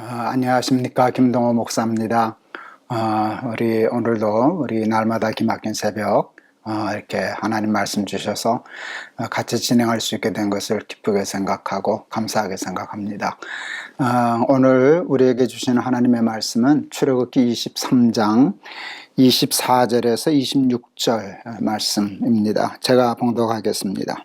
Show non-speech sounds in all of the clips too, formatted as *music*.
어, 안녕하십니까 김동호 목사입니다. 어, 우리 오늘도 우리 날마다 기막힌 새벽 어, 이렇게 하나님 말씀 주셔서 어, 같이 진행할 수 있게 된 것을 기쁘게 생각하고 감사하게 생각합니다. 어, 오늘 우리에게 주시는 하나님의 말씀은 출애굽기 23장 24절에서 26절 말씀입니다. 제가 봉독하겠습니다.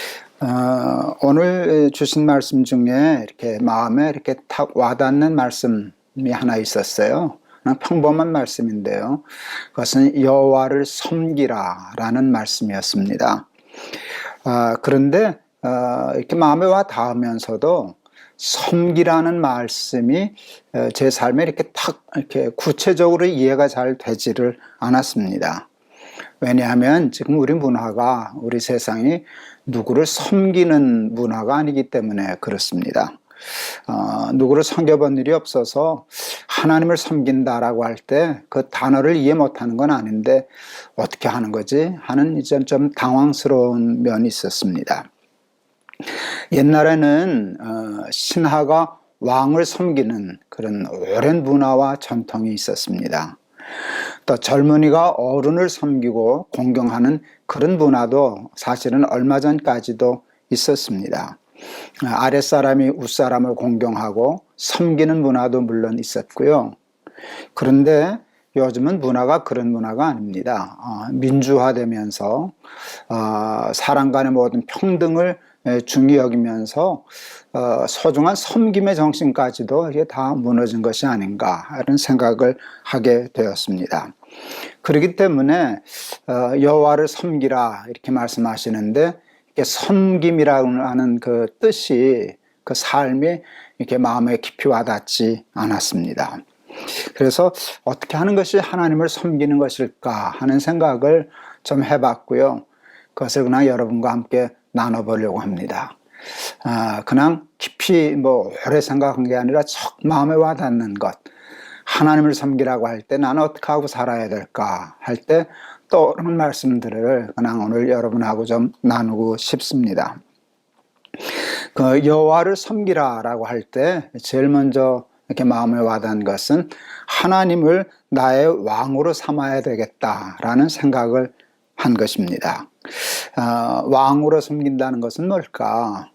어, 오늘 주신 말씀 중에 이렇게 마음에 이렇게 탁 와닿는 말씀이 하나 있었어요. 평범한 말씀인데요. 그것은 여호와를 섬기라라는 말씀이었습니다. 어, 그런데 어, 이렇게 마음에 와 닿으면서도 섬기라는 말씀이 어, 제 삶에 이렇게 탁 이렇게 구체적으로 이해가 잘 되지를 않았습니다. 왜냐하면 지금 우리 문화가 우리 세상이 누구를 섬기는 문화가 아니기 때문에 그렇습니다. 어, 누구를 섬겨본 일이 없어서 하나님을 섬긴다라고 할 때 그 단어를 이해 못하는 건 아닌데 어떻게 하는 거지 하는 이제 좀 당황스러운 면이 있었습니다. 옛날에는 어, 신하가 왕을 섬기는 그런 오랜 문화와 전통이 있었습니다. 또 젊은이가 어른을 섬기고 공경하는 그런 문화도 사실은 얼마 전까지도 있었습니다. 아랫사람이 윗사람을 공경하고 섬기는 문화도 물론 있었고요. 그런데 요즘은 문화가 그런 문화가 아닙니다. 어, 민주화되면서 어, 사람 간의 모든 평등을 중히 여기면서 어, 소중한 섬김의 정신까지도 이게 다 무너진 것이 아닌가 하는 생각을 하게 되었습니다. 그렇기 때문에 여호와를 섬기라 이렇게 말씀하시는데 섬김이라고 하는 그 뜻이 그 삶이 이렇게 마음에 깊이 와닿지 않았습니다. 그래서 어떻게 하는 것이 하나님을 섬기는 것일까 하는 생각을 좀 해봤고요. 그것을 그냥 여러분과 함께 나눠보려고 합니다. 아, 그냥 깊이 뭐 오래 생각한 게 아니라 척 마음에 와닿는 것. 하나님을 섬기라고 할 때 나는 어떻게 하고 살아야 될까 할 때 떠오르는 말씀들을 그냥 오늘 여러분하고 좀 나누고 싶습니다. 그 여호와를 섬기라라고 할 때 제일 먼저 이렇게 마음에 와닿은 것은 하나님을 나의 왕으로 삼아야 되겠다라는 생각을 한 것입니다. 어, 왕으로 섬긴다는 것은 뭘까?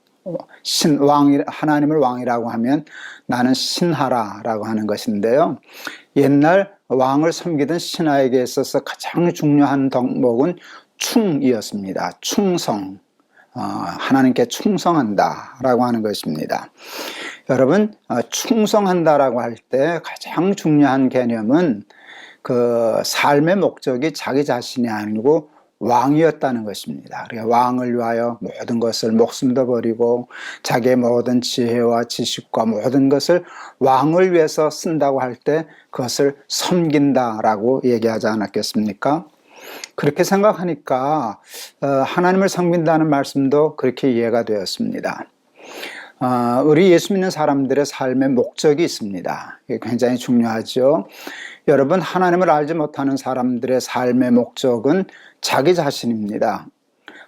신, 왕, 하나님을 왕이라고 하면 나는 신하라라고 하는 것인데요. 옛날 왕을 섬기던 신하에게 있어서 가장 중요한 덕목은 충이었습니다. 충성. 어, 하나님께 충성한다라고 하는 것입니다. 여러분, 어, 충성한다라고 할 때 가장 중요한 개념은 그 삶의 목적이 자기 자신이 아니고 왕이었다는 것입니다. 왕을 위하여 모든 것을 목숨도 버리고 자기의 모든 지혜와 지식과 모든 것을 왕을 위해서 쓴다고 할 때 그것을 섬긴다라고 얘기하지 않았겠습니까? 그렇게 생각하니까 어, 하나님을 섬긴다는 말씀도 그렇게 이해가 되었습니다. 어, 우리 예수 믿는 사람들의 삶의 목적이 있습니다. 굉장히 중요하죠. 여러분, 하나님을 알지 못하는 사람들의 삶의 목적은 자기 자신입니다.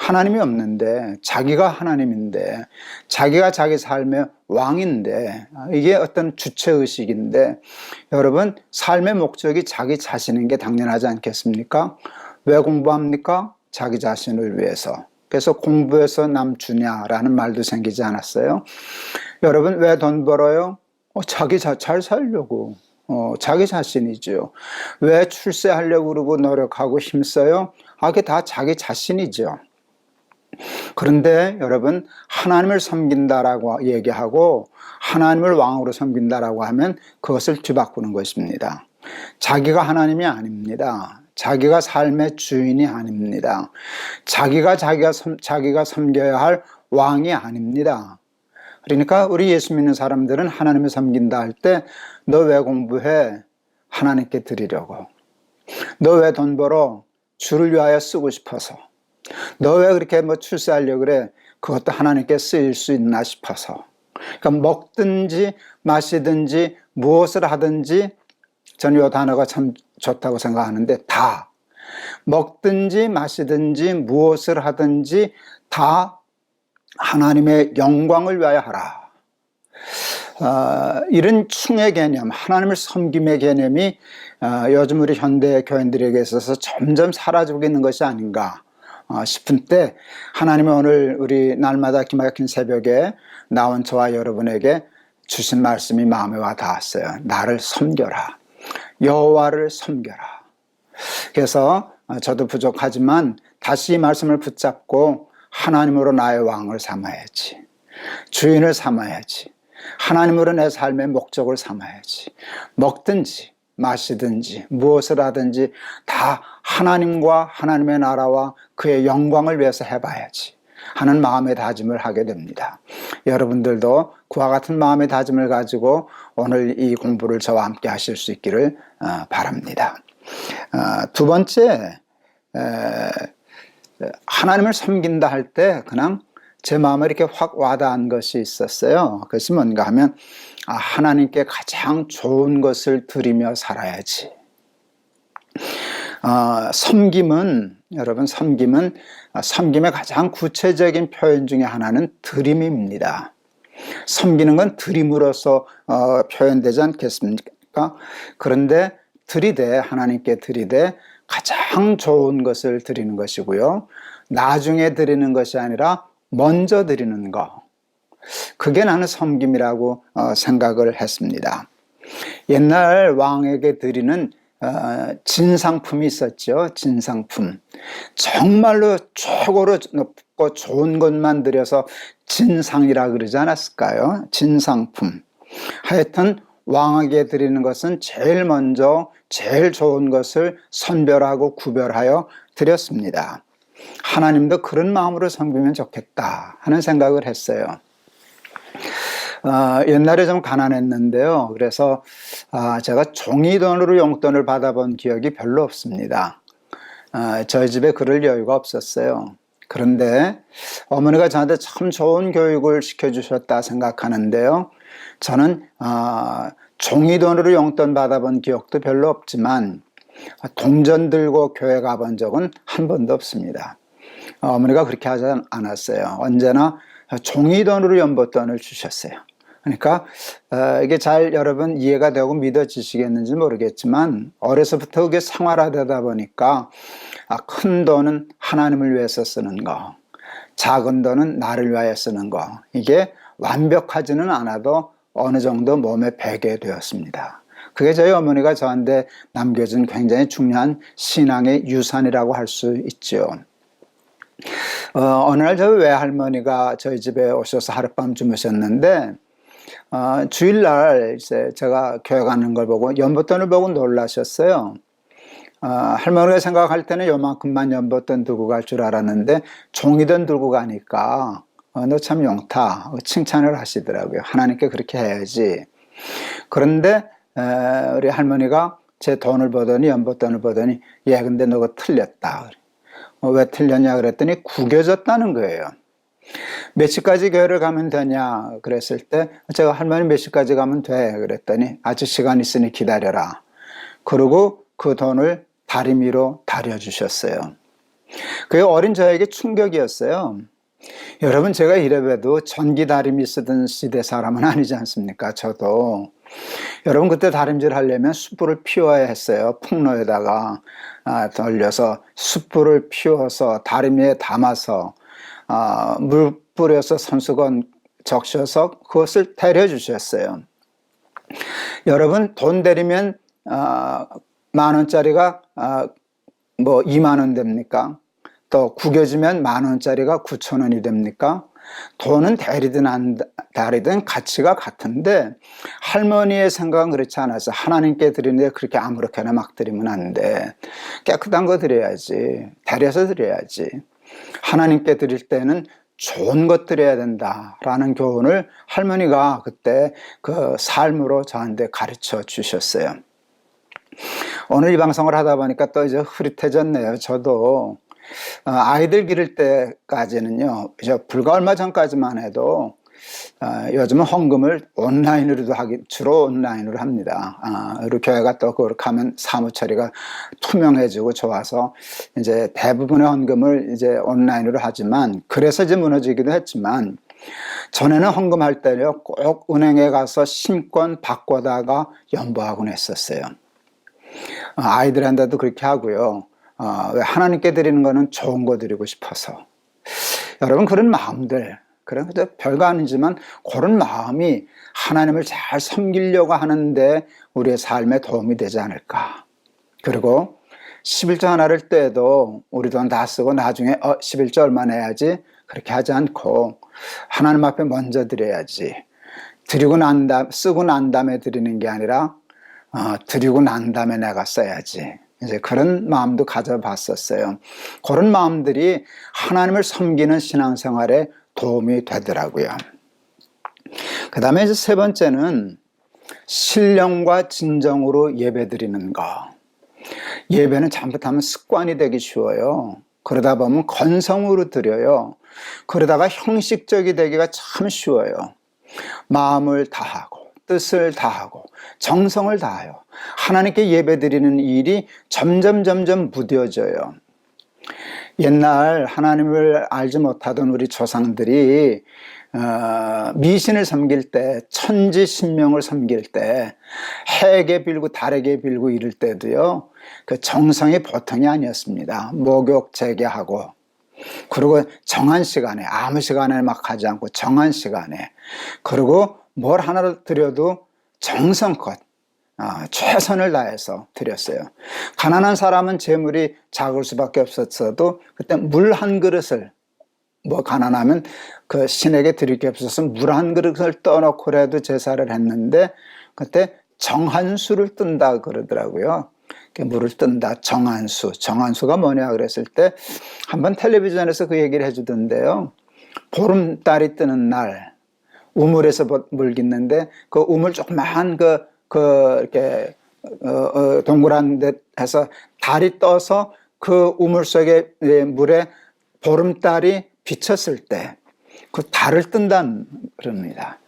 하나님이 없는데, 자기가 하나님인데, 자기가 자기 삶의 왕인데, 이게 어떤 주체 의식인데, 여러분, 삶의 목적이 자기 자신인 게 당연하지 않겠습니까? 왜 공부합니까? 자기 자신을 위해서. 그래서 공부해서 남 주냐라는 말도 생기지 않았어요. 여러분 왜 돈 벌어요? 어, 자기 자, 잘 살려고. 어, 자기 자신이죠. 왜 출세하려고 그러고 노력하고 힘써요? 아, 그게 다 자기 자신이죠. 그런데 여러분, 하나님을 섬긴다라고 얘기하고 하나님을 왕으로 섬긴다라고 하면 그것을 뒤바꾸는 것입니다. 자기가 하나님이 아닙니다. 자기가 삶의 주인이 아닙니다. 자기가 자기가 섬, 자기가 섬겨야 할 왕이 아닙니다. 그러니까 우리 예수 믿는 사람들은 하나님을 섬긴다 할 때 너 왜 공부해? 하나님께 드리려고. 너 왜 돈 벌어? 주를 위하여 쓰고 싶어서. 너 왜 그렇게 뭐 출세하려고 그래? 그것도 하나님께 쓰일 수 있나 싶어서. 그러니까 먹든지 마시든지 무엇을 하든지 저는 이 단어가 참 좋다고 생각하는데 다 먹든지 마시든지 무엇을 하든지 다 하나님의 영광을 위하여 하라. 어, 이런 충의 개념, 하나님을 섬김의 개념이 어, 요즘 우리 현대 교인들에게 있어서 점점 사라지고 있는 것이 아닌가 어, 싶은 때 하나님은 오늘 우리 날마다 기막힌 새벽에 나온 저와 여러분에게 주신 말씀이 마음에 와 닿았어요. 나를 섬겨라. 여호와를 섬겨라. 그래서 어, 저도 부족하지만 다시 이 말씀을 붙잡고 하나님으로 나의 왕을 삼아야지. 주인을 삼아야지. 하나님으로 내 삶의 목적을 삼아야지. 먹든지 마시든지 무엇을 하든지 다 하나님과 하나님의 나라와 그의 영광을 위해서 해봐야지. 하는 마음의 다짐을 하게 됩니다. 여러분들도 그와 같은 마음의 다짐을 가지고 오늘 이 공부를 저와 함께 하실 수 있기를 어, 바랍니다. 어, 두 번째, 하나님을 섬긴다 할 때 그냥 제 마음에 이렇게 확 와닿은 것이 있었어요. 그것이 뭔가 하면 아, 하나님께 가장 좋은 것을 드리며 살아야지. 어, 섬김은 여러분 섬김은 섬김의 가장 구체적인 표현 중에 하나는 드림입니다. 섬기는 건 드림으로서 어, 표현되지 않겠습니까? 그런데 드리되 하나님께 드리되 가장 좋은 것을 드리는 것이고요. 나중에 드리는 것이 아니라 먼저 드리는 것. 그게 나는 섬김이라고 어, 생각을 했습니다. 옛날 왕에게 드리는 어, 진상품이 있었죠. 진상품. 정말로 최고로 높고 좋은 것만 드려서 진상이라 그러지 않았을까요? 진상품. 하여튼 왕에게 드리는 것은 제일 먼저 제일 좋은 것을 선별하고 구별하여 드렸습니다. 하나님도 그런 마음으로 섬기면 좋겠다 하는 생각을 했어요. 어, 옛날에 좀 가난했는데요. 그래서 아, 제가 종이돈으로 용돈을 받아본 기억이 별로 없습니다. 아, 저희 집에 그럴 여유가 없었어요. 그런데 어머니가 저한테 참 좋은 교육을 시켜주셨다 생각하는데요. 저는 아, 종이돈으로 용돈 받아본 기억도 별로 없지만 동전 들고 교회 가본 적은 한 번도 없습니다. 어머니가 그렇게 하지 않았어요. 언제나 종이돈으로 연보돈을 주셨어요. 그러니까 어, 이게 잘 여러분 이해가 되고 믿어지시겠는지 모르겠지만 어려서부터 그게 생활화되다 보니까 아, 큰 돈은 하나님을 위해서 쓰는 거, 작은 돈은 나를 위하여 쓰는 거 이게 완벽하지는 않아도 어느 정도 몸에 배게 되었습니다. 그게 저희 어머니가 저한테 남겨준 굉장히 중요한 신앙의 유산이라고 할 수 있죠. 어, 어느 날 저희 외할머니가 저희 집에 오셔서 하룻밤 주무셨는데 어, 주일날 이제 제가 교회 가는 걸 보고 연보돈을 보고 놀라셨어요. 어, 할머니가 생각할 때는 요만큼만 연보돈 들고 갈 줄 알았는데 종이돈 들고 가니까 어, 너참 용타 칭찬을 하시더라고요. 하나님께 그렇게 해야지. 그런데 에, 우리 할머니가 제 돈을 보더니 연보돈을 보더니 예 근데 너가 틀렸다. 어, 왜 틀렸냐 그랬더니 구겨졌다는 거예요. 몇 시까지 교회를 가면 되냐 그랬을 때 제가 할머니 몇 시까지 가면 돼 그랬더니 아직 시간 있으니 기다려라. 그리고 그 돈을 다리미로 다려주셨어요. 그게 어린 저에게 충격이었어요. 여러분 제가 이래봬도 전기 다리미 쓰던 시대 사람은 아니지 않습니까? 저도 여러분 그때 다림질 하려면 숯불을 피워야 했어요. 풍로에다가 아, 돌려서 숯불을 피워서 다리미에 담아서 아, 물 뿌려서 손수건 적셔서 그것을 데려 주셨어요. 여러분 돈 데리면 아, 만 원짜리가 아, 뭐 2만 원 됩니까? 또 구겨지면 만 원짜리가 9천 원이 됩니까? 돈은 대리든 안 다리든 가치가 같은데 할머니의 생각은 그렇지 않아서 하나님께 드리는데 그렇게 아무렇게나 막 드리면 안 돼. 깨끗한 거 드려야지. 데려서 드려야지. 하나님께 드릴 때는 좋은 것 드려야 된다라는 교훈을 할머니가 그때 그 삶으로 저한테 가르쳐 주셨어요. 오늘 이 방송을 하다 보니까 또 이제 흐릿해졌네요. 저도 어, 아이들 기를 때까지는요, 불과 얼마 전까지만 해도 어, 요즘은 헌금을 온라인으로도 하기 주로 온라인으로 합니다. 아, 그리고 교회가 또 그렇게 하면 사무 처리가 투명해지고 좋아서 이제 대부분의 헌금을 이제 온라인으로 하지만 그래서 이제 무너지기도 했지만 전에는 헌금할 때요 꼭 은행에 가서 신권 바꿔다가 연보하곤 했었어요. 어, 아이들한테도 그렇게 하고요. 어, 왜 하나님께 드리는 거는 좋은 거 드리고 싶어서. 여러분 그런 마음들 그런 별거 아니지만 그런 마음이 하나님을 잘 섬기려고 하는데 우리의 삶에 도움이 되지 않을까. 그리고 11조 하나를 떼도 우리 돈 다 쓰고 나중에 어 11조 얼마 내야지 그렇게 하지 않고 하나님 앞에 먼저 드려야지. 드리고 난 다음 쓰고 난 다음에 드리는 게 아니라 어, 드리고 난 다음에 내가 써야지. 이제 그런 마음도 가져봤었어요. 그런 마음들이 하나님을 섬기는 신앙생활에 도움이 되더라고요. 그 다음에 이제 세 번째는 신령과 진정으로 예배 드리는 거. 예배는 잘못하면 습관이 되기 쉬워요. 그러다 보면 건성으로 드려요. 그러다가 형식적이 되기가 참 쉬워요. 마음을 다하고, 뜻을 다하고, 정성을 다하여 하나님께 예배 드리는 일이 점점 점점 무뎌져요. 옛날 하나님을 알지 못하던 우리 조상들이 어, 미신을 섬길 때, 천지 신명을 섬길 때, 해에게 빌고 달에게 빌고 이럴 때도요, 그 정성이 보통이 아니었습니다. 목욕 재개하고, 그리고 정한 시간에, 아무 시간에 막 하지 않고 정한 시간에, 그리고 뭘 하나를 드려도 정성껏, 아, 최선을 다해서 드렸어요. 가난한 사람은 재물이 작을 수밖에 없었어도 그때 물 한 그릇을 뭐 가난하면 그 신에게 드릴 게 없어서 물 한 그릇을 떠놓고라도 제사를 했는데 그때 정한수를 뜬다 그러더라고요. 물을 뜬다 정한수 정한수가 뭐냐 그랬을 때 한번 텔레비전에서 그 얘기를 해주던데요. 보름달이 뜨는 날 우물에서 물 깃는데 그 우물 조그만 그, 그 이렇게 어, 어, 동그란 데 해서 달이 떠서 그 우물 속에 예, 물에 보름달이 비쳤을 때 그 달을 뜬다는 그럽니다.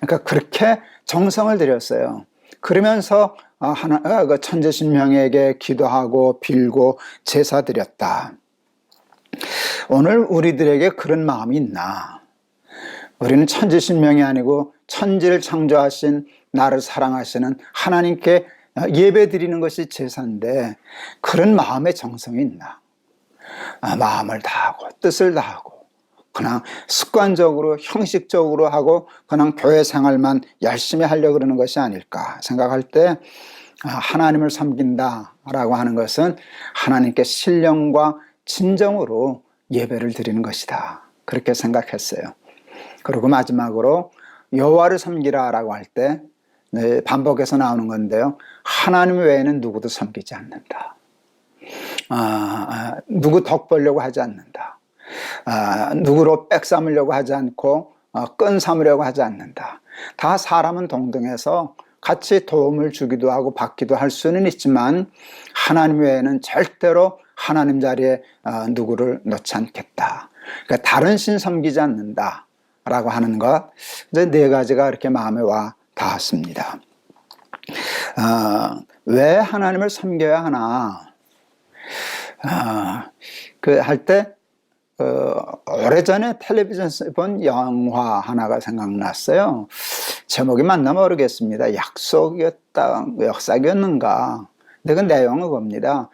그러니까 그렇게 정성을 들였어요. 그러면서 아, 하나 아, 그 천재신명에게 기도하고 빌고 제사 드렸다. 오늘 우리들에게 그런 마음이 있나? 우리는 천지신명이 아니고 천지를 창조하신 나를 사랑하시는 하나님께 예배 드리는 것이 제사인데 그런 마음의 정성이 있나? 아, 마음을 다하고 뜻을 다하고 그냥 습관적으로 형식적으로 하고 그냥 교회 생활만 열심히 하려고 그러는 것이 아닐까 생각할 때 아, 하나님을 섬긴다라고 하는 것은 하나님께 신령과 진정으로 예배를 드리는 것이다. 그렇게 생각했어요. 그리고 마지막으로 여호와를 섬기라라고 할때 네, 반복해서 나오는 건데요. 하나님 외에는 누구도 섬기지 않는다. 아, 아, 누구 덕 보려고 하지 않는다. 아, 누구로 백 삼으려고 하지 않고 어, 끈 삼으려고 하지 않는다. 다 사람은 동등해서 같이 도움을 주기도 하고 받기도 할 수는 있지만 하나님 외에는 절대로 하나님 자리에 어, 누구를 놓지 않겠다. 그러니까 다른 신 섬기지 않는다 라고 하는 것 이제 네 가지가 이렇게 마음에 와 닿았습니다. 어, 왜 하나님을 섬겨야 하나? 어, 그할 때 어, 오래전에 텔레비전에서 본 영화 하나가 생각났어요. 제목이 맞나 모르겠습니다. 약속이었다, 역사였는가. 근데 그 내용은 봅니다.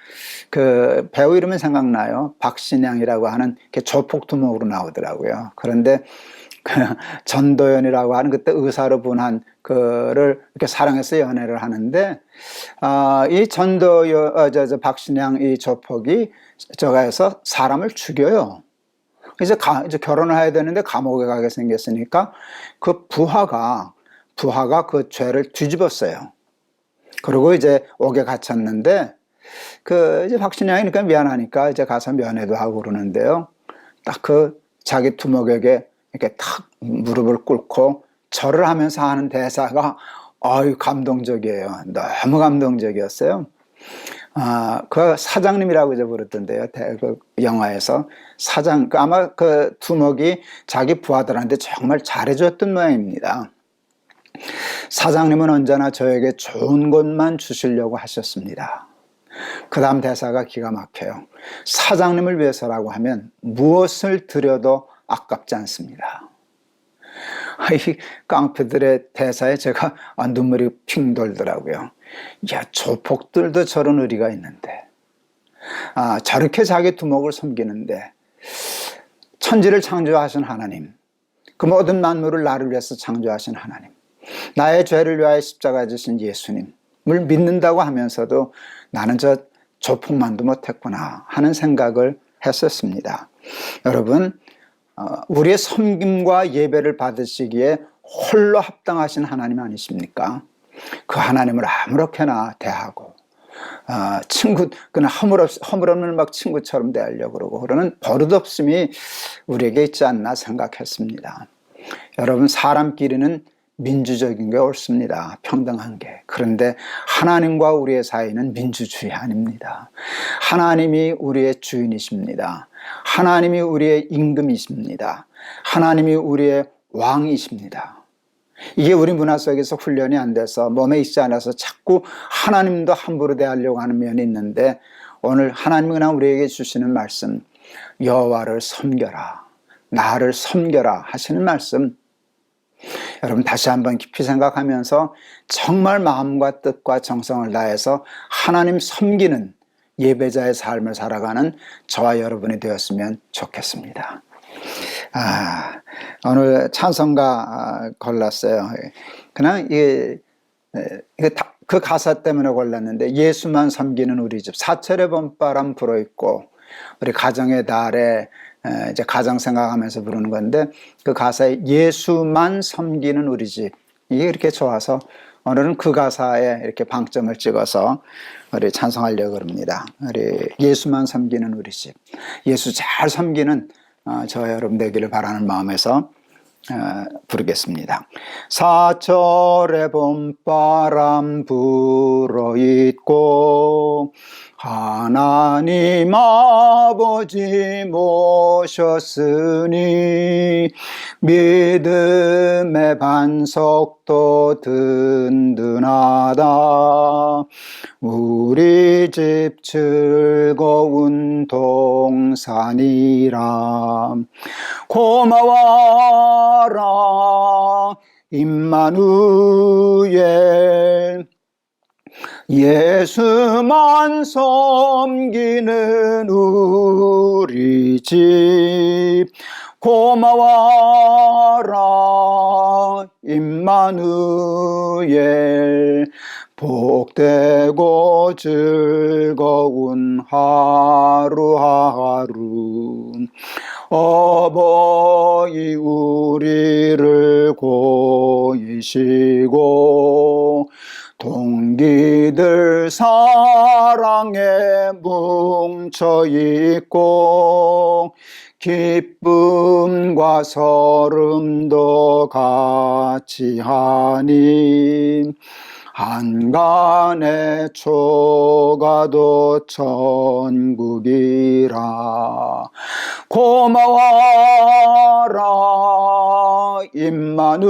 그 배우 이름은 생각나요. 박신양이라고 하는 게 조폭 두목으로 나오더라고요. 그런데 그 *laughs* 전도연이라고 하는 그때 의사로 분한 그를 이렇게 사랑해서 연애를 하는데 아, 이 전도연 어, 저, 저 박신양 이 조폭이 저가에서 사람을 죽여요. 이제 가, 이제 결혼을 해야 되는데 감옥에 가게 생겼으니까 그 부하가 부하가 그 죄를 뒤집었어요. 그리고 이제 옥에 갇혔는데 그 이제 박신양이니까 미안하니까 이제 가서 면회도 하고 그러는데요. 딱 그 자기 두목에게 이렇게 탁 무릎을 꿇고 절을 하면서 하는 대사가 아유 감동적이에요. 너무 감동적이었어요. 아, 그 사장님이라고 이제 부르던데요. 대- 그 영화에서 사장 그 아마 그 두목이 자기 부하들한테 정말 잘해줬던 모양입니다. 사장님은 언제나 저에게 좋은 것만 주시려고 하셨습니다. 그 다음 대사가 기가 막혀요. 사장님을 위해서라고 하면 무엇을 드려도 아깝지 않습니다. 아, 이 깡패들의 대사에 제가 아, 눈물이 핑 돌더라고요. 야, 조폭들도 저런 의리가 있는데, 아, 저렇게 자기 두목을 섬기는데, 천지를 창조하신 하나님, 그 모든 만물을 나를 위해서 창조하신 하나님, 나의 죄를 위하여 십자가 지신 예수님을 믿는다고 하면서도 나는 저 조폭만도 못했구나 하는 생각을 했었습니다. 여러분, 어, 우리의 섬김과 예배를 받으시기에 홀로 합당하신 하나님 아니십니까? 그 하나님을 아무렇게나 대하고 아, 친구 허물없 허물없는 막 친구처럼 대하려고 그러고 그러는 버릇없음이 우리에게 있지 않나 생각했습니다. 여러분 사람끼리는 민주적인 게 옳습니다. 평등한 게. 그런데 하나님과 우리의 사이는 민주주의 아닙니다. 하나님이 우리의 주인이십니다. 하나님이 우리의 임금이십니다. 하나님이 우리의 왕이십니다. 이게 우리 문화 속에서 훈련이 안 돼서 몸에 있지 않아서 자꾸 하나님도 함부로 대하려고 하는 면이 있는데 오늘 하나님이 그냥 우리에게 주시는 말씀 여호와를 섬겨라 나를 섬겨라 하시는 말씀 여러분 다시 한번 깊이 생각하면서 정말 마음과 뜻과 정성을 다해서 하나님 섬기는 예배자의 삶을 살아가는 저와 여러분이 되었으면 좋겠습니다. 아, 오늘 찬송가 아, 골랐어요. 그냥 이게, 그 가사 때문에 골랐는데 예수만 섬기는 우리 집 사철의 봄바람 불어 있고 우리 가정의 달에 에, 이제 가정 생각하면서 부르는 건데 그 가사에 예수만 섬기는 우리 집 이게 이렇게 좋아서 오늘은 그 가사에 이렇게 방점을 찍어서 우리 찬송하려고 합니다. 우리 예수만 섬기는 우리 집 예수 잘 섬기는 어, 저와 여러분 되기를 바라는 마음에서 어, 부르겠습니다. 사철의 봄바람 불어 있고 하나님 아버지 모셨으니 믿음의 반석도 든든하다 우리 집 즐거운 동산이라 고마워라. 임마누엘. 예수만 섬기는 우리 집. 고마워라. 임마누엘. 복되고 즐거운 하루하루 어버이 우리를 고이시고 동기들 사랑에 뭉쳐 있고 기쁨과 설움도 같이 하니 한간의 초가도 천국이라. 고마워라 임마누엘.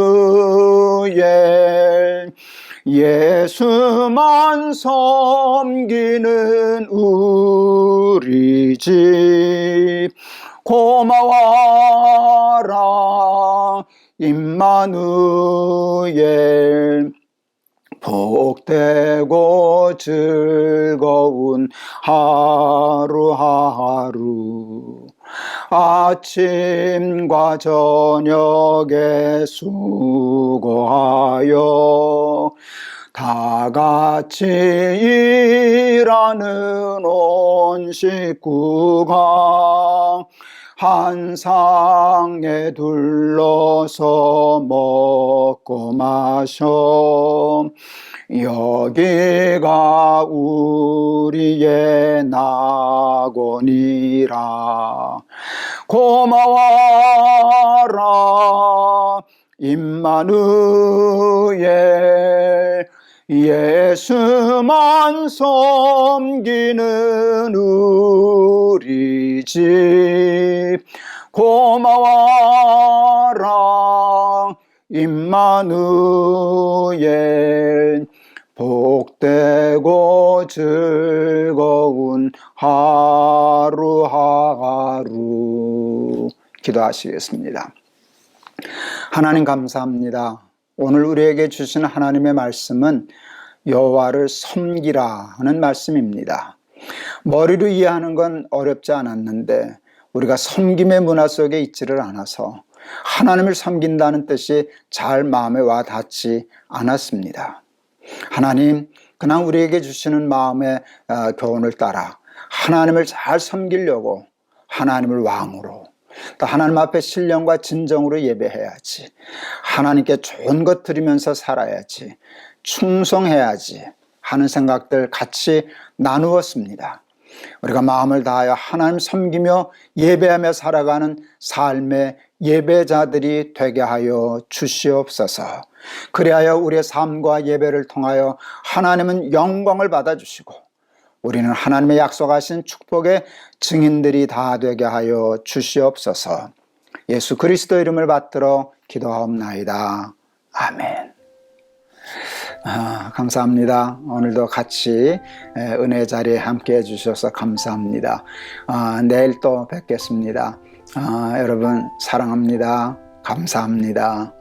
예수만 섬기는 우리 집 고마워라 임마누엘 복되고 즐거운 하루하루. 아침과 저녁에 수고하여 다 같이 일하는 온 식구가 한 상에 둘러서 먹고 마셔. 여기가 우리의 낙원이라. 고마워라 임마누엘 예수만 섬기는 우리 집 고마워라 임마누엘 복되고 즐거운 하루하루 기도하시겠습니다. 하나님 감사합니다. 오늘 우리에게 주신 하나님의 말씀은 여호와를 섬기라 하는 말씀입니다. 머리로 이해하는 건 어렵지 않았는데 우리가 섬김의 문화 속에 있지를 않아서 하나님을 섬긴다는 뜻이 잘 마음에 와 닿지 않았습니다. 하나님, 그냥 우리에게 주시는 마음의 어, 교훈을 따라 하나님을 잘 섬기려고 하나님을 왕으로 또 하나님 앞에 신령과 진정으로 예배해야지. 하나님께 좋은 것 드리면서 살아야지. 충성해야지. 하는 생각들 같이 나누었습니다. 우리가 마음을 다하여 하나님 섬기며 예배하며 살아가는 삶의 예배자들이 되게 하여 주시옵소서. 그리하여 우리의 삶과 예배를 통하여 하나님은 영광을 받아주시고 우리는 하나님의 약속하신 축복의 증인들이 다 되게 하여 주시옵소서. 예수 그리스도 이름을 받들어 기도하옵나이다. 아멘. 아, 감사합니다. 오늘도 같이 에, 은혜 자리에 함께 해주셔서 감사합니다. 아, 내일 또 뵙겠습니다. 아, 여러분 사랑합니다. 감사합니다.